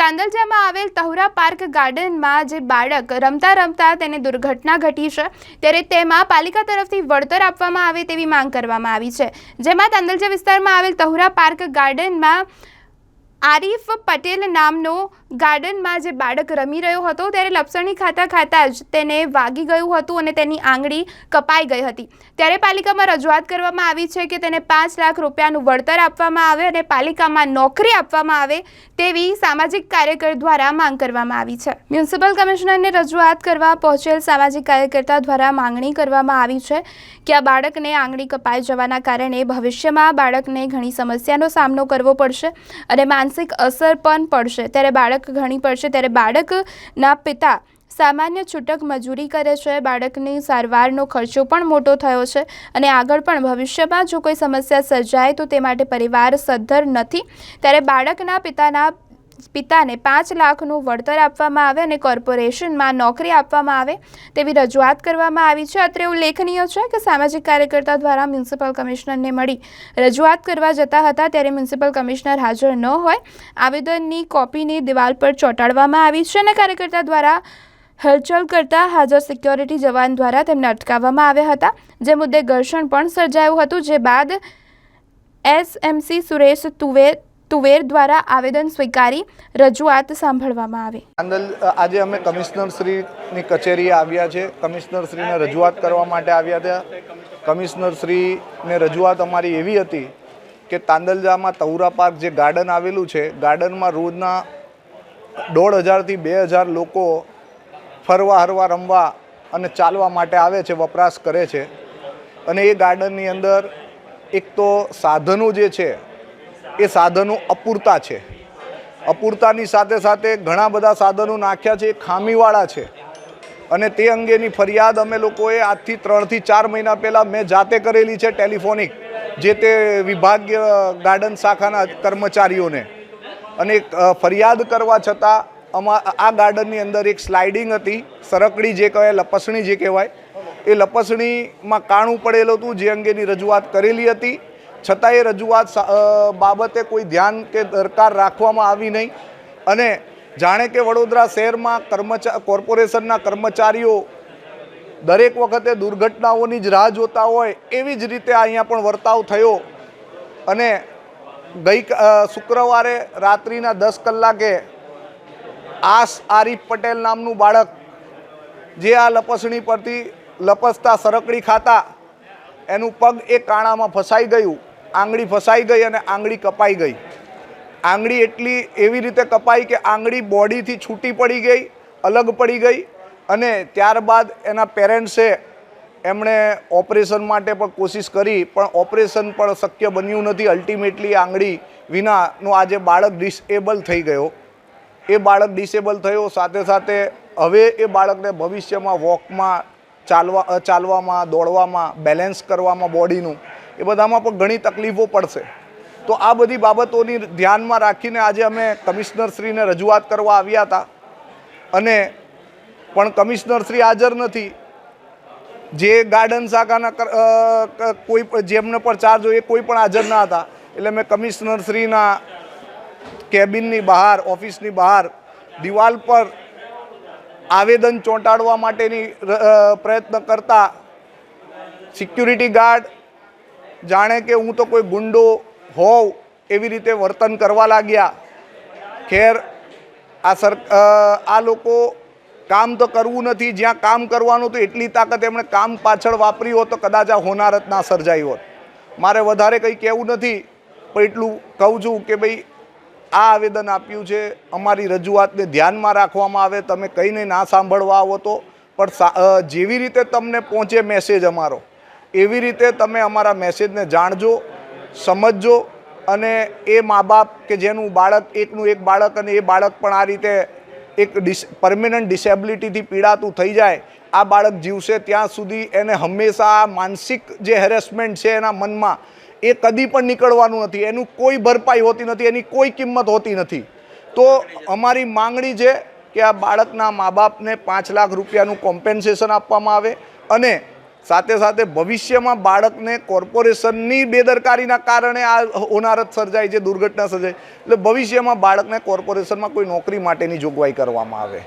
તાંદલજામાં આવેલ તહુરા પાર્ક ગાર્ડનમાં જે બાળક રમતા રમતા તેને દુર્ઘટના ઘટી છે, ત્યારે તેમાં પાલિકા તરફથી વળતર આપવામાં આવે તેવી માંગ કરવામાં આવી છે. જેમાં તાંદલજા વિસ્તારમાં આવેલ તહુરા પાર્ક ગાર્ડનમાં આરીફ પટેલ નામનો ગાર્ડનમાં જે બાળક રમી રહ્યો હતો ત્યારે લપસણી ખાતા ખાતા જ તેને વાગી ગયું હતું અને તેની આંગળી કપાઈ ગઈ હતી. ત્યારે પાલિકામાં રજૂઆત કરવામાં આવી છે કે તેને પાંચ લાખ રૂપિયાનું વળતર આપવામાં આવે અને પાલિકામાં નોકરી આપવામાં આવે તેવી સામાજિક કાર્યકર દ્વારા માંગ કરવામાં આવી છે. મ્યુનિસિપલ કમિશનરને રજૂઆત કરવા પહોંચેલ સામાજિક કાર્યકર્તા દ્વારા માંગણી કરવામાં આવી છે કે આ બાળકને આંગળી કપાઈ જવાના કારણે ભવિષ્યમાં બાળકને ઘણી સમસ્યાનો સામનો કરવો પડશે અને માનસિક અસર પણ પડશે. ત્યારે બાળક ઘણી પડશે ત્યારે બાળકના પિતા સામાન્ય છૂટક મજૂરી કરે છે. બાળકની સારવારનો ખર્ચો પણ મોટો થયો છે અને આગળ પણ ભવિષ્યમાં જો કોઈ સમસ્યા સર્જાય તો તે માટે પરિવાર સદ્ધર નથી. ત્યારે બાળકના પિતાના પિતાને પાંચ લાખનું વળતર આપવામાં આવે અને કોર્પોરેશનમાં નોકરી આપવામાં આવે તેવી રજૂઆત કરવામાં આવી છે. અત્રે ઉલ્લેખનીય છે કે સામાજિક કાર્યકર્તા દ્વારા મ્યુનિસિપલ કમિશનરને મળી રજૂઆત કરવા જતા હતા ત્યારે મ્યુનિસિપલ કમિશનર હાજર ન હોય. આવેદનની કોપીની દિવાલ પર ચોંટાડવામાં આવી છે અને કાર્યકર્તા દ્વારા હલચલ કરતા હાજર સિક્યોરિટી જવાન દ્વારા તેમને અટકાવવામાં આવ્યા હતા. જે મુદ્દે ઘર્ષણ પણ સર્જાયું હતું. જે બાદ એસએમસી સુરેશ તુવેર તુવેર દ્વારા આવેદન સ્વીકારી રજૂઆત સાંભળવામાં આવી. આંદલ આજે અમે કમિશનર શ્રીની કચેરીએ આવ્યા છે. કમિશનર શ્રીને રજૂઆત કરવા માટે આવ્યા હતા. કમિશનર શ્રીને રજૂઆત અમારી એવી હતી કે તાંદલજામાં તૌરા પાર્ક જે ગાર્ડન આવેલું છે, ગાર્ડનમાં રોજના દોઢ હજારથી બે હજાર લોકો ફરવા, હરવા, રમવા અને ચાલવા માટે આવે છે, વપરાશ કરે છે. અને એ ગાર્ડનની અંદર એક તો સાધનો જે છે એ સાધનો અપૂરતા છે. અપૂરતાની સાથે સાથે ઘણા બધા સાધનો નાખ્યા છે, એ ખામીવાળા છે. અને તે અંગેની ફરિયાદ અમે લોકોએ આજથી ત્રણથી ચાર મહિના પહેલાં મેં જાતે કરેલી છે ટેલિફોનિક, જે તે વિભાગીય ગાર્ડન શાખાના કર્મચારીઓને. અને ફરિયાદ કરવા છતાં અમા, આ ગાર્ડનની અંદર એક સ્લાઇડિંગ હતી, સરકડી જે કહેવાય, લપસણી જે કહેવાય, એ લપસણીમાં કાણું પડેલું હતું, જે અંગેની રજૂઆત કરેલી હતી. છતાં એ રજૂઆત બાબતે કોઈ ધ્યાન કે દરકાર રાખવામાં આવી નહીં. અને જાણે કે વડોદરા શહેરમાં કર્મચા, કોર્પોરેશનના કર્મચારીઓ દરેક વખતે દુર્ઘટનાઓની જ રાહ જોતા હોય એવી જ રીતે અહીંયા પણ વર્તાવ થયો. અને ગઈ શુક્રવારે રાત્રિના દસ કલાકે આસ આરીફ પટેલ નામનું બાળક જે આ લપસણી પરથી લપસતા સરકડી ખાતા એનું પગ એ કાણામાં ફસાઈ ગયું. આંગળી ફસાઈ ગઈ અને આંગળી કપાઈ ગઈ. આંગળી એટલી એવી રીતે કપાઈ કે આંગળી બોડીથી છૂટી પડી ગઈ, અલગ પડી ગઈ અને ત્યારબાદ એના પેરેન્ટ્સે એમણે ઓપરેશન માટે પણ કોશિશ કરી, પણ ઓપરેશન પણ શક્ય બન્યું નથી. અલ્ટિમેટલી આંગળી વિનાનો આજે બાળક ડિસેબલ થઈ ગયો. એ બાળક ડિસેબલ થયો, સાથે સાથે હવે એ બાળકને ભવિષ્યમાં વોકમાં ચાલવા, ચાલવામાં, દોડવામાં, બેલેન્સ કરવામાં બોડીનું એ બધામાં પણ ઘણી તકલીફો પડશે. તો આ બધી બાબતોની ધ્યાનમાં રાખીને આજે અમે કમિશનરશ્રીને રજૂઆત કરવા આવ્યા હતા. અને પણ કમિશનરશ્રી હાજર નથી. જે ગાર્ડન શાખાના કોઈ જેમને પણ ચાર્જ હોય એ કોઈ પણ હાજર ના હતા. એટલે મેં કમિશનરશ્રીના કેબિનની બહાર ઓફિસની બહાર, દિવાલ પર આવેદન ચોંટાડવા માટેની પ્રયત્ન કરતા સિક્યુરિટી ગાર્ડ જાણે કે હું તો કોઈ ગુંડો હોઉં એવી રીતે વર્તન કરવા લાગ્યા. ખેર, આ સર આ લોકો કામ તો કરવું નથી, જ્યાં કામ કરવાનું તો એટલી તાકાત એમણે કામ પાછળ વાપરી હોત તો કદાચ આ હોનારત ના સર્જાઈ હોત. મારે વધારે કંઈ કહેવું નથી, પણ એટલું કહું છું કે ભાઈ, આ આવેદન આપ્યું છે, અમારી રજૂઆતને ધ્યાનમાં રાખવામાં આવે, તમે કંઈને ના સાંભળવા આવો તો, પણ જેવી રીતે તમને પહોંચે મેસેજ અમારો. એવી રીતે તમે અમારા મેસેજને જાણજો, સમજજો અને એ મા બાપ કે જેનું બાળક, એકનું એક બાળક અને એ બાળક પણ આ રીતે એક ડિસ પરમેનન્ટ ડિસેબિલિટીથી પીડાતું થઈ જાય, આ બાળક જીવશે ત્યાં સુધી એને હંમેશા માનસિક જે હેરેસમેન્ટ છે એના મનમાં એ કદી પણ નીકળવાનું નથી, એનું કોઈ ભરપાઈ હોતી નથી, એની કોઈ કિંમત હોતી નથી. તો અમારી માંગણી છે કે આ બાળકના મા બાપને પાંચ લાખ રૂપિયાનું કોમ્પેન્સેશન આપવામાં આવે અને સાથે સાથે ભવિષ્યમાં બાળકને કોર્પોરેશનની બેદરકારીના કારણે આ હોનારત સર્જાય છે, દુર્ઘટના સર્જાય. એટલે ભવિષ્યમાં બાળકને કોર્પોરેશનમાં કોઈ નોકરી માટેની જોગવાઈ કરવામાં આવે.